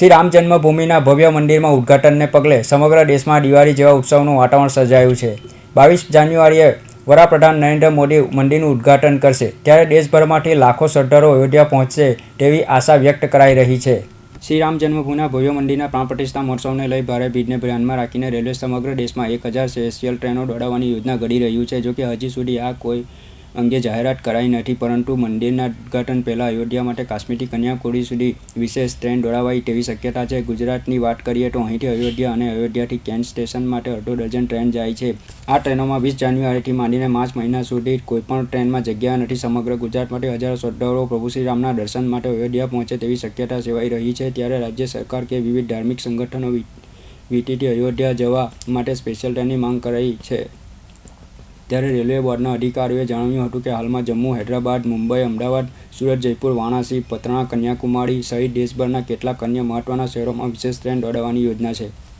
શ્રી રામ જન્મભૂમિના ભવ્ય મંદિરમાં ઉદ્ઘાટનને પગલે સમગ્ર દેશમાં દિવાળી જેવા ઉત્સવનું વાતાવરણ સર્જાયું છે. બાવીસ જાન્યુઆરીએ વડાપ્રધાન નરેન્દ્ર મોદી મંદિરનું ઉદ્ઘાટન કરશે, ત્યારે દેશભરમાંથી લાખો શ્રદ્ધાળુઓ અયોધ્યા પહોંચશે તેવી આશા વ્યક્ત કરાઈ રહી છે. શ્રી રામ જન્મભૂમિના ભવ્ય મંદિરના પ્રાણ પ્રતિષ્ઠા મહોત્સવને લઈ ભારે ભીડને ધ્યાનમાં રાખીને રેલવે સમગ્ર દેશમાં એક હજાર સ્પેશિયલ ટ્રેનો દોડાવવાની યોજના ઘડી રહ્યું છે જોકે હજી સુધી આ કોઈ અંગે જાહેરાત કરાઈ નથી, પરંતુ મંદિરના ઉદ્ઘાટન પહેલાં અયોધ્યા માટે કાશ્મીરથી કન્યાકુમારી સુધી વિશેષ ટ્રેન દોડાવાય તેવી શક્યતા છે. ગુજરાતની વાત કરીએ તો અહીંથી અયોધ્યા અને અયોધ્યાથી કેન્ટ સ્ટેશન માટે અડધો ડઝન ટ્રેન જાય છે. આ ટ્રેનોમાં વીસ જાન્યુઆરીથી માંડીને માર્ચ મહિના સુધી કોઈપણ ટ્રેનમાં જગ્યા નથી. સમગ્ર ગુજરાત માટે હજારો શ્રદ્ધાળુઓ પ્રભુ શ્રીરામના દર્શન માટે અયોધ્યા પહોંચે તેવી શક્યતા સેવાઈ રહી છે. ત્યારે રાજ્ય સરકાર કે વિવિધ ધાર્મિક સંગઠનો વીટીટી અયોધ્યા જવા માટે સ્પેશિયલ ટ્રેનની માંગ કરાઈ છે. ત્યારે રેલવે બોર્ડના અધિકારીઓએ જણાવ્યું હતું કે હાલમાં જમ્મુ, હૈદરાબાદ, મુંબઈ, અમદાવાદ, સુરત, જયપુર, વારાણસી પતણા કન્યાકુમારી સહિત દેશભરના કેટલાક અન્ય મહત્ત્વના શહેરોમાં વિશેષ ટ્રેન દોડાવવાની યોજના છે.